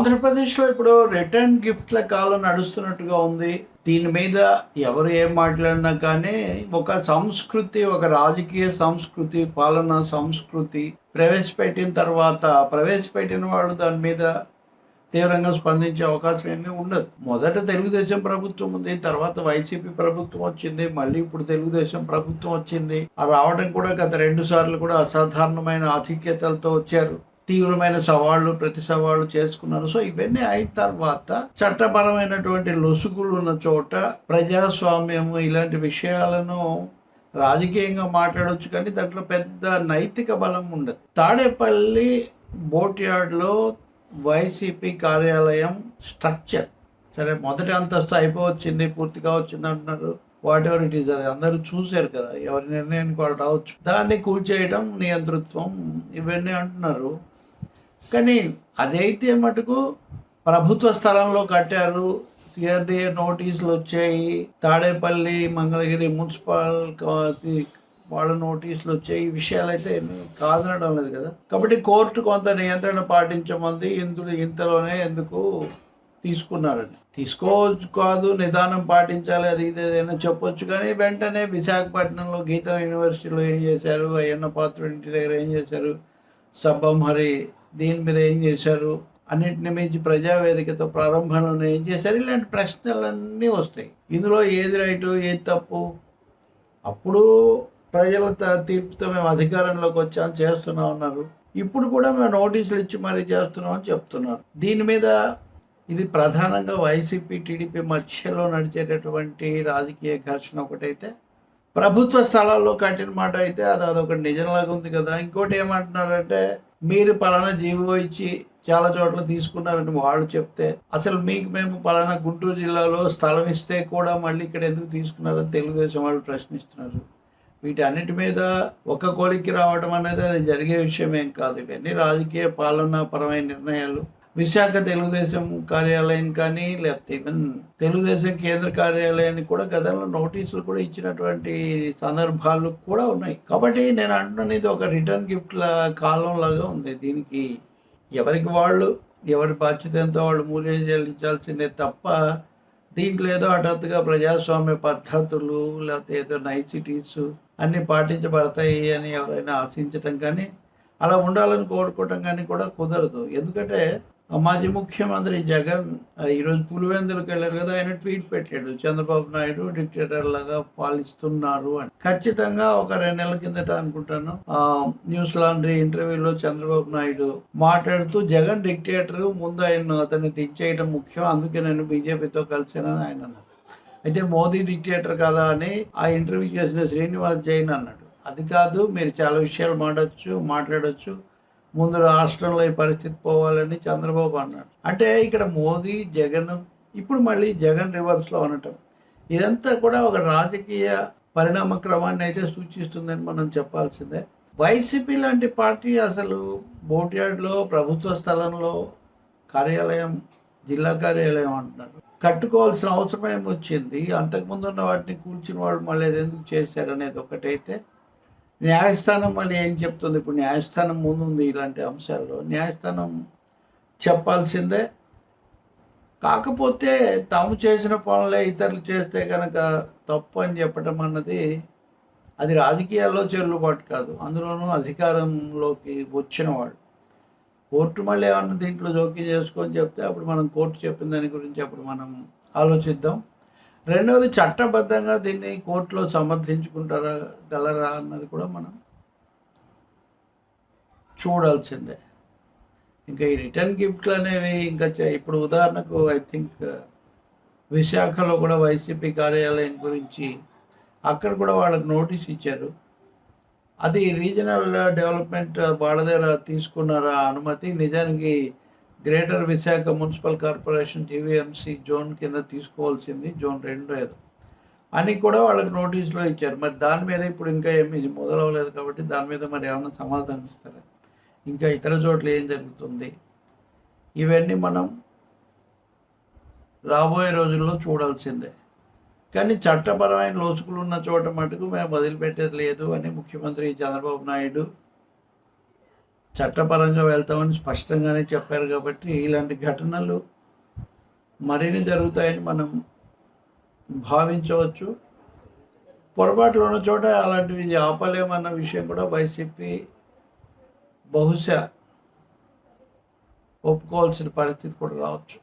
ఆంధ్రప్రదేశ్లో ఇప్పుడు రిటర్న్ గిఫ్ట్ల కాలం నడుస్తున్నట్టుగా ఉంది. దీని మీద ఎవరు ఏం మాట్లాడినా కానీ ఒక సంస్కృతి ఒక రాజకీయ సంస్కృతి పాలనా సంస్కృతి ప్రవేశపెట్టిన తర్వాత ప్రవేశపెట్టిన వాళ్ళు దాని మీద తీవ్రంగా స్పందించే అవకాశం ఏమీ ఉండదు. మొదట తెలుగుదేశం ప్రభుత్వం ఉంది తర్వాత వైసీపీ ప్రభుత్వం వచ్చింది మళ్ళీ ఇప్పుడు తెలుగుదేశం ప్రభుత్వం వచ్చింది. ఆ రావడం కూడా గత రెండు సార్లు కూడా అసాధారణమైన ఆధిక్యతలతో వచ్చారు. తీవ్రమైన సవాళ్ళు ప్రతి సవాళ్ళు చేసుకున్నారు. సో ఇవన్నీ అయిన తర్వాత చట్టపరమైనటువంటి లొసుగులు ఉన్న చోట ప్రజాస్వామ్యము ఇలాంటి విషయాలను రాజకీయంగా మాట్లాడవచ్చు కానీ దాంట్లో పెద్ద నైతిక బలం ఉండదు. తాడేపల్లి బోట్ యార్డ్లో వైసీపీ కార్యాలయం స్ట్రక్చర్. సరే మొదటి అంతస్తు అయిపోవచ్చింది పూర్తిగా వచ్చింది అంటున్నారు. వాట్ ఎవర్ ఇట్ ఈస్ అది? అందరూ చూశారు కదా ఎవరి నిర్ణయానికి వాళ్ళు రావచ్చు. దాన్ని కూల్చేయడం నియంతృత్వం ఇవన్నీ అంటున్నారు. కానీ అదైతే మటుకు ప్రభుత్వ స్థలంలో కట్టారు. సిఆర్డిఏ నోటీసులు వచ్చాయి. తాడేపల్లి మంగళగిరి మున్సిపల్ వాళ్ళ నోటీసులు వచ్చాయి. ఈ విషయాలు అయితే ఏమీ కాదనడం లేదు కదా. కాబట్టి కోర్టు కొంత నియంత్రణ పాటించమంది. ఇందులో ఇంతలోనే ఎందుకు తీసుకున్నారని తీసుకోవచ్చు కాదు. నిదానం పాటించాలి. అది ఇది ఏదైనా చెప్పొచ్చు. కానీ వెంటనే విశాఖపట్నంలో గీతా యూనివర్సిటీలో ఏం చేశారు? అయ్యన్న పాత్ర ఇంటి దగ్గర ఏం చేశారు? సబ్బం హరి దీని మీద ఏం చేశారు? అన్నింటిని మించి ప్రజావేదికతో ప్రారంభంలోనే ఏం చేశారు? ఇలాంటి ప్రశ్నలన్నీ వస్తాయి. ఇందులో ఏది రైటు ఏది తప్పు? అప్పుడు ప్రజల తీర్పుతో మేము అధికారంలోకి వచ్చాం చేస్తున్నాం అన్నారు. ఇప్పుడు కూడా మేము నోటీసులు ఇచ్చి మరీ చేస్తున్నామని చెప్తున్నారు. దీని మీద ఇది ప్రధానంగా వైసీపీ టీడీపీ మధ్యలో నడిచేటటువంటి రాజకీయ ఘర్షణ ఒకటైతే ప్రభుత్వ స్థలాల్లో కట్టిన మాట అయితే అది అదొక నిజంలాగా ఉంది కదా. ఇంకోటి ఏమంటున్నారంటే మీరు పలానా జీవో ఇచ్చి చాలా చోట్ల తీసుకున్నారని వాళ్ళు చెప్తే అసలు మీకు మేము పలానా గుంటూరు జిల్లాలో స్థలం ఇస్తే కూడా మళ్ళీ ఇక్కడ ఎందుకు తీసుకున్నారని తెలుగుదేశం వాళ్ళు ప్రశ్నిస్తున్నారు. వీటన్నిటి మీద ఒక కోలికి రావడం అనేది అది జరిగే విషయం ఏం కాదు. ఇవన్నీ రాజకీయ పాలనా పరమైన నిర్ణయాలు. విశాఖ తెలుగుదేశం కార్యాలయం కానీ లేకపోతే ఈవెన్ తెలుగుదేశం కేంద్ర కార్యాలయానికి కూడా గతంలో నోటీసులు కూడా ఇచ్చినటువంటి సందర్భాలు కూడా ఉన్నాయి. కాబట్టి నేను అంటున్నాను ఇది ఒక రిటర్న్ గిఫ్ట్ల కాలం లాగా ఉంది. దీనికి ఎవరికి వాళ్ళు ఎవరి బాధ్యత ఎంతో వాళ్ళు మూల్యం చెల్లించాల్సిందే తప్ప దీంట్లో ఏదో హఠాత్తుగా ప్రజాస్వామ్య పద్ధతులు లేకపోతే ఏదో నైసిటీస్ అన్నీ పాటించబడతాయి అని ఎవరైనా ఆశించటం కానీ అలా ఉండాలని కోరుకోవటం కానీ కూడా కుదరదు. ఎందుకంటే మాజీ ముఖ్యమంత్రి జగన్ ఈరోజు పులివెందులకు వెళ్ళారు కదా ఆయన ట్వీట్ పెట్టాడు. చంద్రబాబు నాయుడు డిక్టేటర్ లాగా పాలిస్తున్నారు అని. ఖచ్చితంగా ఒక రెండు నెలల కిందట అనుకుంటాను. న్యూస్ లాండ్రీ ఇంటర్వ్యూలో చంద్రబాబు నాయుడు మాట్లాడుతూ జగన్ డిక్టేటర్ ముందు ఆయన అతన్ని దించేయడం ముఖ్యం. అందుకే నేను బీజేపీతో కలిసానని ఆయన అన్నారు. అయితే మోదీ డిక్టేటర్ కదా అని ఆ ఇంటర్వ్యూ చేసిన శ్రీనివాస్ జైన్ అన్నాడు. అది కాదు మీరు చాలా విషయాలు మాట్లాడచ్చు మాట్లాడొచ్చు. ముందు రాష్ట్రంలో ఈ పరిస్థితి పోవాలని చంద్రబాబు అన్నాడు. అంటే ఇక్కడ మోదీ జగన్ ఇప్పుడు మళ్ళీ జగన్ రివర్స్లో అనటం. ఇదంతా కూడా ఒక రాజకీయ పరిణామ క్రమాన్ని అయితే సూచిస్తుందని మనం చెప్పాల్సిందే. వైసీపీ లాంటి పార్టీ అసలు బోట్యార్డ్లో ప్రభుత్వ స్థలంలో కార్యాలయం జిల్లా కార్యాలయం అంటున్నారు. కట్టుకోవాల్సిన అవసరం ఏమొచ్చింది అంతకుముందు ఉన్న వాటిని కూల్చిన వాళ్ళు మళ్ళీ ఎందుకు చేశారు అనేది ఒకటైతే న్యాయస్థానం మళ్ళీ ఏం చెప్తుంది? ఇప్పుడు న్యాయస్థానం ముందు ఉంది ఇలాంటి అంశాల్లో. న్యాయస్థానం చెప్పాల్సిందే. కాకపోతే తాము చేసిన పనులే ఇతరులు చేస్తే కనుక తప్పు అని చెప్పడం అన్నది అది రాజకీయాల్లో చెల్లుబాటు కాదు. అందులోనూ అధికారంలోకి వచ్చిన వాళ్ళు. కోర్టు మళ్ళీ ఏమన్నా దీంట్లో జోక్యం చేసుకొని చెప్తే అప్పుడు మనం కోర్టు చెప్పిన దాని గురించి అప్పుడు మనం ఆలోచిద్దాం. రెండవది చట్టబద్ధంగా దీన్ని కోర్టులో సమర్థించుకుంటారా గలరా అన్నది కూడా మనం చూడాల్సిందే. ఇంకా ఈ రిటర్న్ గిఫ్ట్లు అనేవి ఇంకా చే- ఇప్పుడు ఉదాహరణకు ఐ థింక్ విశాఖలో కూడా వైసీపీ కార్యాలయం గురించి అక్కడ కూడా వాళ్ళకి నోటీస్ ఇచ్చారు. అది రీజనల్ డెవలప్మెంట్ వాళ్ళ దగ్గర తీసుకున్నారా అనుమతి? నిజానికి greater Visakha municipal corporation GVMC zone కింద తీసుకోవాల్సింది జోన్ రెండు ఏదో. అని కూడా వాళ్ళకి నోటీసులో ఇచ్చారు. మరి దాని మీద ఇప్పుడు ఇంకా ఏమి మొదలవ్వలేదు కాబట్టి దాని మీద మరి ఏమైనా సమాధానం ఇస్తారా? ఇంకా ఇతర చోట్ల ఏం జరుగుతుంది? ఇవన్నీ మనం రాబోయే రోజుల్లో చూడాల్సిందే. కానీ చట్టపరమైన లోచుకులు ఉన్న చోట మటుకు మేము వదిలిపెట్టేది లేదు అని ముఖ్యమంత్రి చంద్రబాబు నాయుడు చట్టపరంగా వెళ్తామని స్పష్టంగానే చెప్పారు కాబట్టి ఇలాంటి ఘటనలు మరిన్ని జరుగుతాయని మనం భావించవచ్చు. పొరపాట్లు ఉన్న చోట అలాంటివి ఆపలేమన్న విషయం కూడా వైసీపీ బహుశా ఒప్పుకోవాల్సిన పరిస్థితి కూడా రావచ్చు.